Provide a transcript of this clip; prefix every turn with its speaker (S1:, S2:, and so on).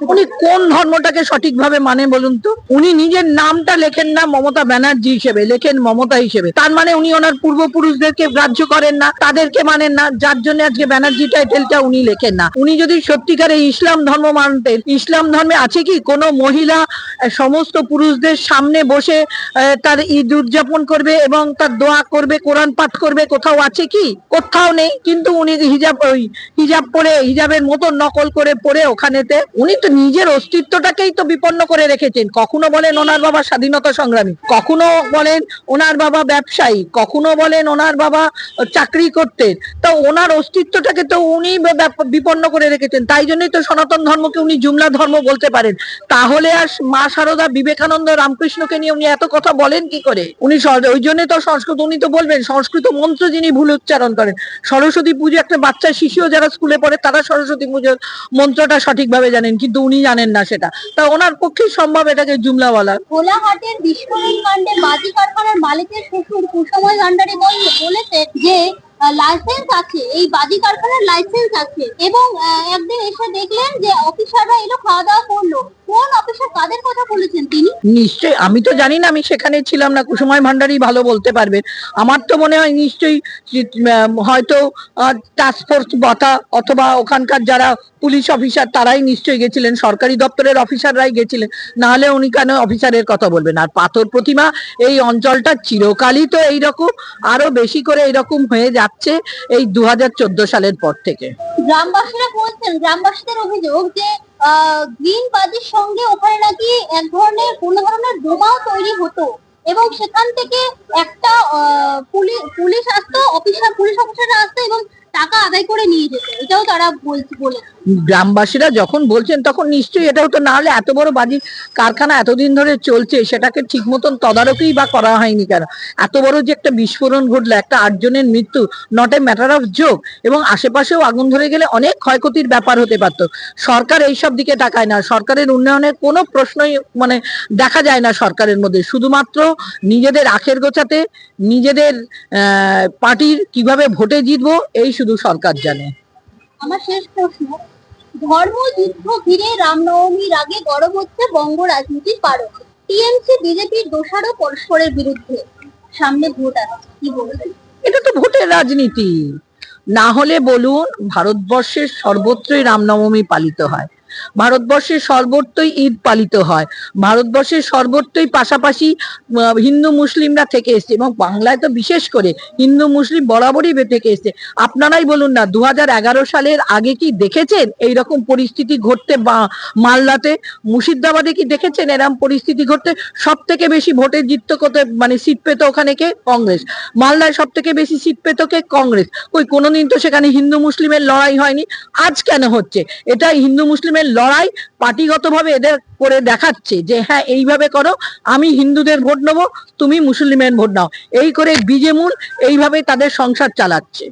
S1: উনি কোন ধর্মটাকে সঠিকভাবে মানে বলুন তো? উনি নিজের নামটা লেখেন না মমতা ব্যানার্জি হিসেবে, লেখেন মমতা হিসেবে। তার মানে উনি ওনার পূর্বপুরুষদেরকে গ্রাহ্য করেন না, তাদেরকে মানেন না, যার জন্য আজকে ব্যানার্জি টাইটেলটা উনি লেখেন না। উনি যদি সত্যিকারে ইসলাম ধর্ম মানতেন ইসলাম ধর্মে আছে কি? কোনো মহিলা সমস্ত পুরুষদের সামনে বসে তার ঈদ উদযাপন করবে এবং তার দোয়া করবে, কোরআন পাঠ করবে, কোথাও আছে কি? কোথাও নেই। কিন্তু উনি হিজাব, ওই হিজাব পরে, হিজাবের মতো নকল করে পরে ওখানেতে উনি তো নিজের অস্তিত্বটাকেই তো বিপন্ন করে রেখেছেন। কখনো বলেন ওনার বাবা স্বাধীনতা সংগ্রামী, কখনো বলেন ওনার বাবা ব্যবসায়ী, কখনো বলেন ওনার বাবা চাকরি করতেন। তো ওনার অস্তিত্বটাকে তো উনি বিপন্ন করে রেখেছেন। তাই জন্যই তো সনাতন ধর্মকে উনি জুমলা ধর্ম বলতে পারেন। তাহলে আর মা শারদা বিবেকানন্দ রামকৃষ্ণকে নিয়ে উনি এত কথা বলেন কি করে? উনি ওই জন্য তো সংস্কৃত, উনি তো বলবেন সংস্কৃত মন্ত্র যিনি ভুল উচ্চারণ করেন। সরস্বতী পুজো একটা বাচ্চা শিশুও যারা স্কুলে পড়ে তারা সরস্বতী পুজোর মন্ত্রটা সঠিকভাবে জানেন। কিন্তু উনি জানেন না সেটা। তা ওনার পক্ষে সম্ভব এটাকে জুমলা বলা।
S2: কোলাঘাটের বিস্ফোরণ কাণ্ডে বাজি কারখানার মালিকের শ্বশুর কুসময় ভান্ডারী বল- বলেছে যে লাইসেন্স আছে, এই বাজি কারখানার লাইসেন্স আছে। এবং একদিন এসে দেখলেন যে অফিসাররা এলো, খাওয়া দাওয়া করল। কোন অফিসার কাদের কথা বলেছেন তিনি?
S1: নিশ্চয়ই আমি তো জানি না আমি সেখানে ছিলাম না। কুসুময় ভান্ডারী ভালো বলতে পারবেন আমার তো মনে হয় নিশ্চয়ই হয়তো টাস্ক ফোর্স বতা অথবা ওখানকার যারা পুলিশ অফিসার তারাই নিশ্চয়ই গেছিলেন। সরকারি দপ্তরের অফিসাররাই গেছিলেন। নাহলে উনি কেন অফিসারের কথা বলবেন? আর পাথর প্রতিমা এই অঞ্চলটা চিরকালই তো এইরকম আরও বেশি করে এইরকম হয়ে যাচ্ছে এই দু হাজার চোদ্দ সালের পর থেকে।
S2: গ্রামবাসীরা বলছেন গ্রামবাসীদের অভিযোগ যে গ্রিন বাজির সঙ্গে ওখানে নাকি এক ধরনের কোনো ধরনের বোমাও তৈরি হতো এবং সেখান থেকে একটা পুলিশ পুলিশ আসতো, অফিসার, পুলিশ অফিসাররা আসতো এবং এটাও তারা
S1: গ্রামবাসীরা যখন বলছেন, তখন নিশ্চয়ই এটা হতো না হলে এত বড় বাজি কারখানা এতদিন ধরে চলছে, সেটাকে ঠিক মতন তদারকই বা করা হয়নি কেন? এত বড় যে একটা বিস্ফোরণ ঘটলো, একটা আটজনের মৃত্যু not a matter of joke এবং আশেপাশেও আগুন ধরে গেলে অনেক ক্ষয়ক্ষতির ব্যাপার হতে পারতো। সরকার এইসব দিকে তাকায় না, সরকারের উন্নয়নের কোনো প্রশ্নই মানে দেখা যায় না সরকারের মধ্যে। শুধুমাত্র নিজেদের আখের গোছাতে, নিজেদের পার্টির কীভাবে ভোটে জিতবো, এই শুধু সরকার জানে।
S2: আমার শেষ প্রশ্ন, ধর্ম, যুদ্ধ ঘিরে রামনবমীর আগে গরম হচ্ছে বঙ্গ রাজনীতির পারক টিএমসি, বিজেপির দোষারও পরস্পরের বিরুদ্ধে। সামনে ভোট আছে, কি বলবেন?
S1: এটা তো ভোটের রাজনীতি। না হলে বলুন, ভারতবর্ষের সর্বত্রই রামনবমী পালিত হয়। ভারতবর্ষের সর্বত্রই ঈদ পালিত হয়। ভারতবর্ষের সর্বত্রই পাশাপাশি হিন্দু মুসলিমরা থেকে এসছে এবং বাংলায় তো বিশেষ করে হিন্দু মুসলিম বরাবরই থেকে এসছে। আপনারাই বলুন না দু সালের আগে কি দেখেছেন এই রকম পরিস্থিতি ঘটতে বা মালদাতে? মুর্শিদাবাদে কি দেখেছেন এরকম পরিস্থিতি ঘটতে? সব থেকে বেশি ভোটে জিততো কত মানে সিট পেতো ওখানে কে? কংগ্রেস। মালদায় সব থেকে বেশি সিট পেত কে? কংগ্রেস। ওই কোনোদিন তো সেখানে হিন্দু মুসলিমের লড়াই হয়নি। আজ কেন হচ্ছে? এটা হিন্দু মুসলিমের লড়াই পার্টিগতভাবে এদের করে দেখাচ্ছে যে হ্যাঁ এইভাবে করো, আমি হিন্দুদের ভোট নেব, তুমি মুসলিমের ভোট নাও। এই করে বিজেমুল এইভাবে তাদের সংসার চালাচ্ছে।